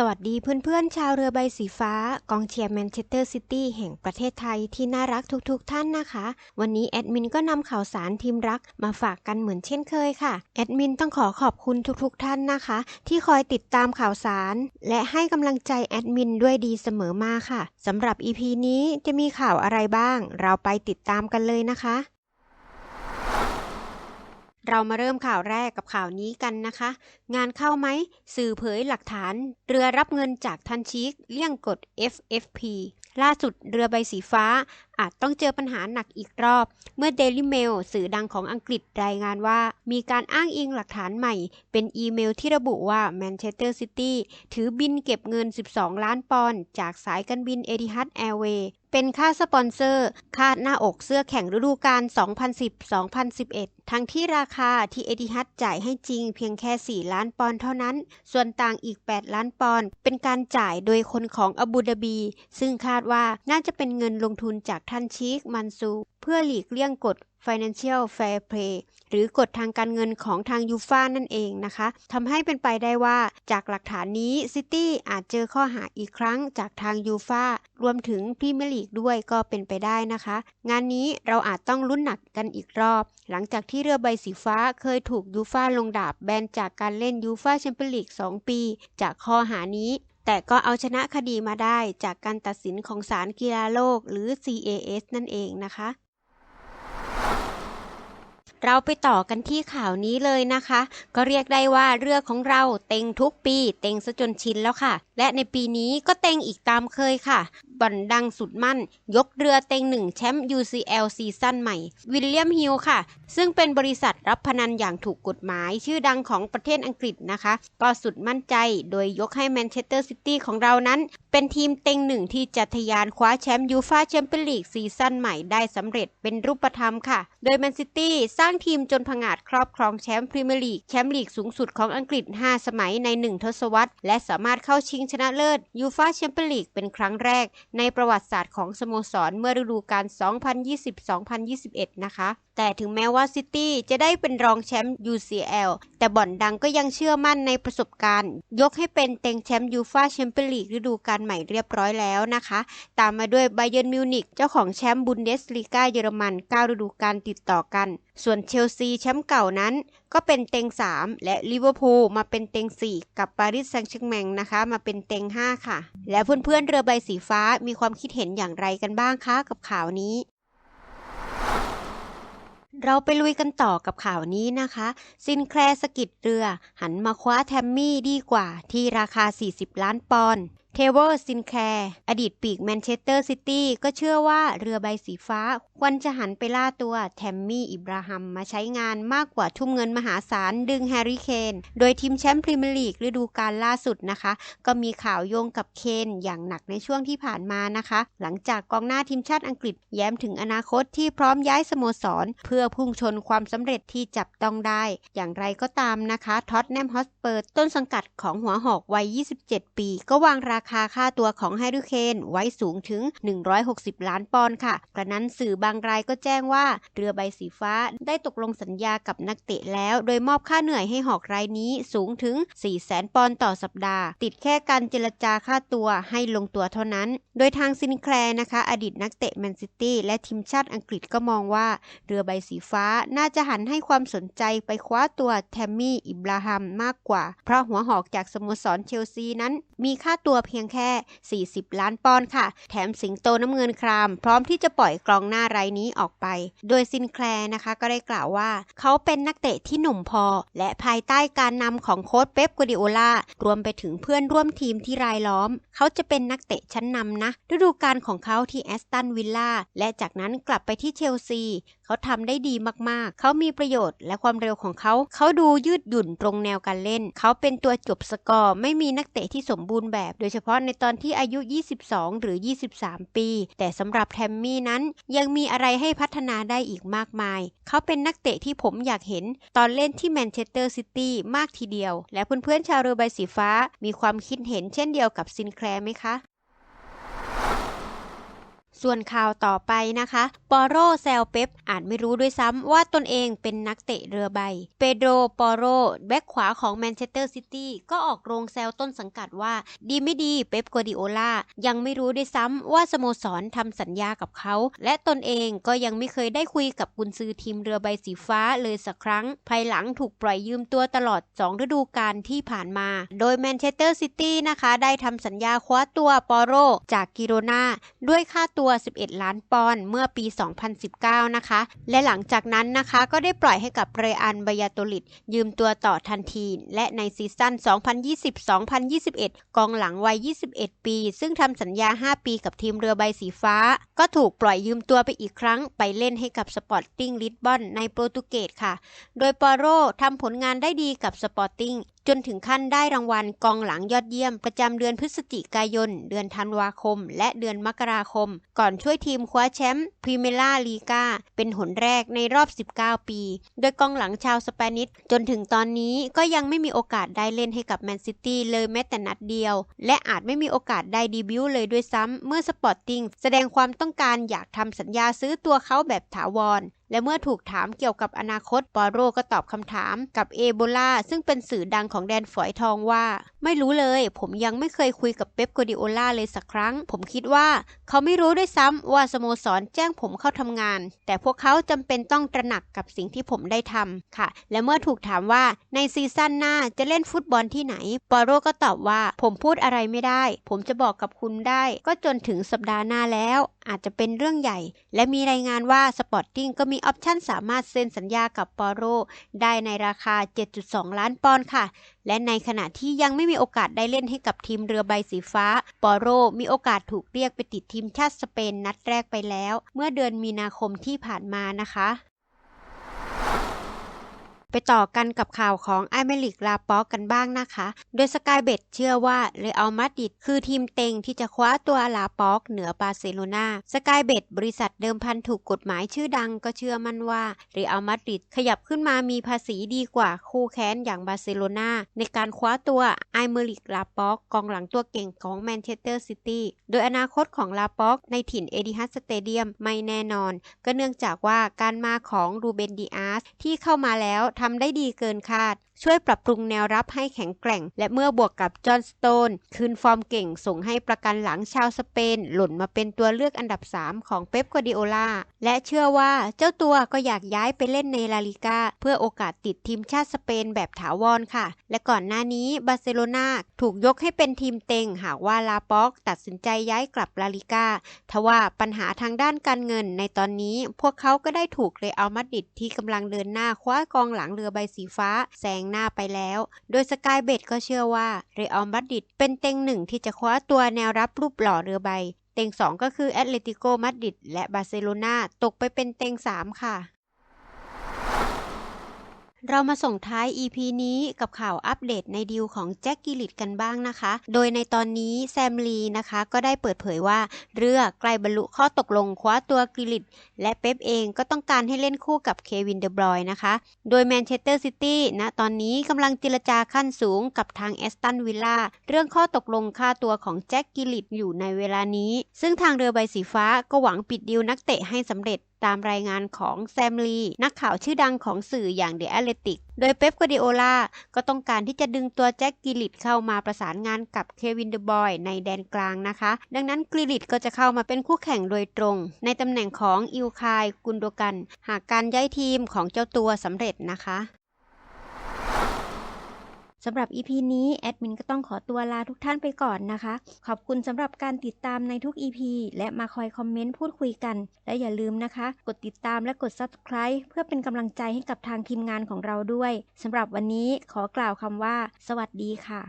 สวัสดีเพื่อนๆ ชาวเรือใบสีฟ้า กองเชียร์แมนเชสเตอร์ซิตี้แห่งประเทศไทยที่น่ารักทุกๆท่านนะคะ วันนี้แอดมินก็นำข่าวสารทีมรักมาฝากกันเหมือนเช่นเคยค่ะ แอดมินต้องขอขอบคุณทุกๆท่านนะคะ ที่คอยติดตามข่าวสาร และให้กำลังใจแอดมินด้วยดีเสมอมาค่ะสำหรับ EP นี้จะมีข่าวอะไรบ้าง เราไปติดตามกันเลยนะคะ เรามาเริ่มข่าวแรกกับข่าวนี้กันนะคะ งานเข้าไหม สื่อเผยหลักฐาน เรือรับเงินจากทันชีกเลี่ยงกฎ FFP ล่าสุดเรือใบสีฟ้า อาจต้องเจอปัญหาหนักอีกรอบ เมื่อ Daily Mail สื่อดังของอังกฤษรายงานว่า มีการอ้างอิงหลักฐานใหม่ เป็นอีเมลที่ระบุว่าแมนเชสเตอร์ซิตี้ถือบินเก็บเงิน 12 ล้านปอนด์จากสายการบินเอทิฮัดแอร์เวย์เป็นค่าสปอนเซอร์ คาดหน้าอกเสื้อแข่งฤดูกาล 2010-2011 ทั้งที่ราคาที่เอทิฮัดจ่ายให้จริงเพียงแค่ 4 ล้านปอนด์เท่านั้น ส่วนต่างอีก 8 ล้านปอนด์เป็นการจ่ายโดยคนของอบูดาบี ซึ่งคาดว่าน่าจะเป็นเงินลงทุนจากท่านชีคมันซู เพื่อหลีกเลี่ยงกฎ Financial Fair Play หรือกฎทางการเงินของทางยูฟ่านั่นเองนะคะทำให้เป็นไปได้ว่าจากหลักฐานนี้ซิตี้อาจเจอข้อหาอีกครั้งจากทางยูฟ่ารวมถึงพรีเมียร์ลีกด้วยก็เป็นไปได้นะคะ งานนี้เราอาจต้องลุ้นหนักกันอีกรอบ หลังจากที่เรือใบสีฟ้าเคยถูกยูฟ่าลงดาบแบนจากการเล่นยูฟ่าแชมเปี้ยนลีก2ปี จากข้อหานี้ แต่ก็เอาชนะคดีมาได้จากการตัดสินของศาลกีฬาโลกหรือ CAS นั่นเองนะคะ เราไปต่อกันที่ข่าวนี้เลยนะคะ ก็เรียกได้ว่าเรือของเราเต็งทุกปี เต็งซะจนชินแล้วค่ะ และในปีนี้ก็เต็งอีกตามเคยค่ะ บอนดังสุดมั่น ยกเรือเต็งหนึ่งแชมป์ UCL ซีซั่นใหม่ วิลเลียมฮิลค่ะ ซึ่งเป็นบริษัทรับพนันอย่างถูกกฎหมาย ชื่อดังของประเทศอังกฤษนะคะ ก็สุดมั่นใจโดยยกให้แมนเชสเตอร์ซิตี้ของเรานั้น เป็นทีมเต็งหนึ่งที่จะทะยานคว้าแชมป์ยูฟาแชมเปี้ยนลีกซีซั่นใหม่ได้สำเร็จเป็นรูปธรรมค่ะ โดยแมนซิตี้สร้างทีมจนผงาดครอบครองแชมป์พรีเมียร์ลีกแชมป์ลีกสูงสุดของอังกฤษ 5 สมัยใน 1 ทศวรรษ และสามารถเข้าชิงชนะเลิศยูฟาแชมเปี้ยนลีกเป็นครั้งแรกในประวัติศาสตร์ของสโมสรเมื่อฤดูกาล2020-2021 นะคะ แต่ถึงแม้ว่าซิตี้จะได้เป็นรองแชมป์ UCL แต่บ่อนดังก็ยังเชื่อมั่นในประสบการณ์ ยกให้เป็นเต็งแชมป์ยูฟาแชมเปี้ยนลีกฤดูกาลใหม่เรียบร้อยแล้วนะคะ ตามมาด้วยไบเย r ร์มิวนิกเจ้าของแชมป์บุนเดสลีกาเยอรมัน9ฤดูกาลติดต่อกัน ส่วนเชลซีแชมป์เก่านั้นก็เป็นเต็ง 3 และลิเวอร์พูลมาเป็นเต็ง 4 กับปารีสแซงต์แชร์แมงนะคะ มาเป็นเต็ง 5 ค่ะ และเพื่อนๆเรือใบสีฟ้ามีความคิดเห็นอย่างไรกันบ้างคะกับข่าวนี้ เราไปลุยกันต่อกับข่าวนี้นะคะ ซินแคลสกิดเรือ หันมาคว้าแทมมี่ดีกว่าที่ราคา 40 ล้านปอนด์ เทเวอร์ซินแคร์อดีตปีกแมนเชสเตอร์ซิตี้ก็เชื่อว่าเรือใบสีฟ้า ควรจะหันไปล่าตัวแทมมี่อิบราฮัมมาใช้งานมากกว่าทุ่มเงินมหาศาลดึงแฮร์รี่เคนโดยทีมแชมป์พรีเมียร์ลีกฤดูกาลล่าสุดนะคะ ก็มีข่าวโยงกับเคนอย่างหนักในช่วงที่ผ่านมานะคะ หลังจากกองหน้าทีมชาติอังกฤษแย้มถึงอนาคตที่พร้อมย้ายสโมสร เพื่อพุ่งชนความสำเร็จที่จับต้องได้ อย่างไรก็ตามนะคะท็อตแนมฮอสเปอร์ต้นสังกัดของหัวหอกวัย 27 ปี ก็วางราคาค่าตัวของแฮร์รี่เคนไว้สูงถึง 160 ล้านปอนด์ค่ะ กระนั้นสื่อบางรายก็แจ้งว่า เรือใบสีฟ้าได้ตกลงสัญญากับนักเตะแล้ว โดยมอบค่าเหนื่อยให้หอกรายนี้สูงถึง 400,000 ปอนด์ต่อสัปดาห์ ติดแค่การเจรจาค่าตัวให้ลงตัวเท่านั้น โดยทางซินแคลร์นะคะ อดีตนักเตะแมนซิตี้และทีมชาติอังกฤษก็มองว่า เรือใบสีฟ้าน่าจะหันให้ความสนใจไปคว้าตัวแทมมี่ อิบราฮัมมากกว่า เพราะหัวหอกจากสโมสรเชลซีนั้น มีค่าตัวเพียงแค่ 40 ล้านปอนด์ค่ะ แถมสิงโตน้ำเงินคราม พร้อมที่จะปล่อยกรองหน้ารายนี้ออกไป โดยซินแคลร์นะคะก็ได้กล่าวว่า เขาเป็นนักเตะที่หนุ่มพอ และภายใต้การนำของโค้ชเป๊ปกัวดิโอลารวมไปถึงเพื่อนร่วมทีมที่รายล้อม เขาจะเป็นนักเตะชั้นนำนะ ฤดูกาลของเขาที่แอสตันวิลล่าและจากนั้นกลับไปที่เชลซีเขาทำได้ดีมากๆ เขามีประโยชน์และความเร็วของเขา เขาดูยืดหยุ่นตรงแนวการเล่น เขาเป็นตัวจบสกอร์ไม่มีนักเตะที่สมบูรณ์แบบ โดยเฉพาะในตอนที่อายุ 22 หรือ 23 ปี แต่สำหรับแทมมี่นั้นยังมีอะไรให้พัฒนาได้อีกมากมาย เขาเป็นนักเตะที่ผมอยากเห็น ตอนเล่นที่แมนเชสเตอร์ซิตี้มากทีเดียว และเพื่อนๆชาวเรือใบสีฟ้ามีความคิดเห็นเช่นเดียวกับซินแคลร์ไหมคะ ส่วนข่าวต่อไปนะคะปอโรแซลเป๊ปอาจไม่รู้ด้วยซ้ำว่าตนเองเป็นนักเตะเรือใบ เปโดรปอโรแบ็คขวาของแมนเชสเตอร์ซิตี้ก็ออกโรงแซลต้นสังกัดว่า ดีไม่ดีเป๊ปกัวดิโอลายังไม่รู้ด้วยซ้ำว่าสโมสรทำสัญญากับเขา และตนเองก็ยังไม่เคยได้คุยกับกุนซือทีมเรือใบสีฟ้าเลยสักครั้ง ภายหลังถูกปล่อยยืมตัวตลอด 2 ฤดูกาลที่ผ่านมา โดยแมนเชสเตอร์ซิตี้นะคะได้ทำสัญญาคว้าตัวปอโรจากกิโรนาด้วยค่าตัวว 11 ล้านปอนด์เมื่อปี 2019 นะคะ และหลังจากนั้นนะคะก็ได้ปล่อยให้กับเรอันบายาโตลิดยืมตัวต่อทันที และในซีซั่น 2020-2021 กองหลังวัย 21 ปี ซึ่งทำสัญญา 5 ปีกับทีมเรือใบสีฟ้า ก็ถูกปล่อยยืมตัวไปอีกครั้ง ไปเล่นให้กับสปอร์ติ้งลิสบอนในโปรตุเกสค่ะ โดยปอโรทำผลงานได้ดีกับสปอร์ติ้ง จนถึงขั้นได้รางวัลกองหลังยอดเยี่ยมประจำเดือนพฤศจิกายน เดือนธันวาคม และเดือนมกราคม ก่อนช่วยทีมคว้าแชมป์พรีเมล่าลีกาเป็นหนแรกในรอบ 19 ปี โดยกองหลังชาวสเปนิชจนถึงตอนนี้ก็ยังไม่มีโอกาสได้เล่นให้กับแมนซิตี้เลยแม้แต่นัดเดียว และอาจไม่มีโอกาสได้ดีบิวต์เลยด้วยซ้ำเมื่อสปอร์ติ้งแสดงความต้องการอยากทำสัญญาซื้อตัวเขาแบบถาวร และเมื่อถูกถามเกี่ยวกับอนาคตปอโรก็ตอบคำถามกับเอโบลาซึ่งเป็นสื่อดังของแดนฝอยทองว่า ไม่รู้เลย ผมยังไม่เคยคุยกับเป๊ปกัวดิโอลาเลยสักครั้ง ผมคิดว่า เขาไม่รู้ด้วยซ้ำว่าสโมสรแจ้งผมเข้าทำงาน แต่พวกเขาจำเป็นต้องตระหนักกับสิ่งที่ผมได้ทำค่ะ และเมื่อถูกถามว่าในซีซั่นหน้าจะเล่นฟุตบอลที่ไหนปอโรก็ตอบว่า ผมพูดอะไรไม่ได้ ผมจะบอกกับคุณได้ ก็จนถึงสัปดาห์หน้าแล้ว อาจจะเป็นเรื่องใหญ่ และมีรายงานว่าสปอร์ตติ้งก็มีออปชั่นสามารถเซ็นสัญญากับปอโรได้ในราคา 7.2 ล้านปอนด์ค่ะ และในขณะที่ยังไม่มีโอกาสได้เล่นให้กับทีมเรือใบสีฟ้า ปอโรมีโอกาสถูกเรียกไปติดทีมชาติสเปนนัดแรกไปแล้ว เมื่อเดือนมีนาคมที่ผ่านมานะคะ ไปต่อกันกับข่าวของไอเมลิกลาป็อกกันบ้างนะคะ โดยสกายเบตเชื่อว่าเรอัลมาดริดคือทีมเต็งที่จะคว้าตัวลาป็อกเหนือบาร์เซโลนาสกายเบตบริษัทเดิมพันถูกกฎหมายชื่อดังก็เชื่อมั่นว่าเรอัลมาดริดขยับขึ้นมามีภาษีดีกว่าคู่แค้นอย่างบาร์เซโลนาในการคว้าตัวไอเมลิกลาป็อกกองหลังตัวเก่งของแมนเชสเตอร์ซิตี้โดยอนาคตของลาป็อกในถิ่นเอดิฮัสสเตเดียมไม่แน่นอน ก็เนื่องจากว่าการมาของรูเบนดีอาสที่เข้ามาแล้วทำได้ดีเกินคาด ช่วยปรับปรุงแนวรับให้แข็งแกร่ง และเมื่อบวกกับจอห์นสโตน คืนฟอร์มเก่งส่งให้ประกันหลังชาวสเปน หล่นมาเป็นตัวเลือกอันดับ 3 ของเป๊ปกัวดิโอลาและเชื่อว่าเจ้าตัวก็อยากย้ายไปเล่นในลาลิกาเพื่อโอกาสติดทีมชาติสเปนแบบถาวรค่ะ และก่อนหน้านี้บาร์เซโลนาถูกยกให้เป็นทีมเต็ง หากว่าลาป็อก ตัดสินใจย้ายกลับลาลิกาทว่าปัญหาทางด้านการเงินในตอนนี้ พวกเขาก็ได้ถูกเรอัลมาดริดที่กำลังเดินหน้าคว้ากองหลังเรือใบสีฟ้าแซงหน้าไปแล้ว โดยสกายเบดก็เชื่อว่าเรอัลมาดริดเป็นเต็งหนึ่งที่จะคว้าตัวแนวรับรูปหล่อเรือใบ เต็ง 2 ก็คือแอตเลติโกมาดริดและบาร์เซโลนาตกไปเป็นเต็ง 3 ค่ะ เรามาส่งท้าย EP นี้กับข่าวอัปเดตในดีลของแจ็คกิลิตกันบ้างนะคะ โดยในตอนนี้แซมลีนะคะก็ได้เปิดเผยว่า เรือใกล้บรรลุข้อตกลงคว้าตัวกิลิตและเป๊ปเองก็ต้องการให้เล่นคู่กับเควินเดบรอยนะคะ โดยแมนเชสเตอร์ซิตี้ณตอนนี้กำลังเจรจาขั้นสูงกับทางแอสตันวิลล่าเรื่องข้อตกลงค่าตัวของแจ็คกิลิตอยู่ในเวลานี้ ซึ่งทางเรือใบสีฟ้าก็หวังปิดดีลนักเตะให้สำเร็จ ตามรายงานของแซมลี นักข่าวชื่อดังของสื่ออย่างเดอะแอตเลติก โดยเป๊ปกัวดิโอลา ก็ต้องการที่จะดึงตัวแจ็คกิลิตเข้ามาประสานงานกับเควินเดอะบอยในแดนกลางนะคะ ดังนั้นกิลิตก็จะเข้ามาเป็นคู่แข่งโดยตรง ในตำแหน่งของอิลคายกุนโดกัน หากการย้ายทีมของเจ้าตัวสำเร็จนะคะ สำหรับ EP นี้แอดมินก็ต้องขอตัวลาทุกท่านไปก่อนนะคะ ขอบคุณสำหรับการติดตามในทุก EP และมาคอยคอมเมนต์พูดคุยกัน และอย่าลืมนะคะ กดติดตามและกด Subscribe เพื่อเป็นกำลังใจให้กับทางทีมงานของเราด้วยสำหรับวันนี้ขอกล่าวคำว่า สวัสดีค่ะ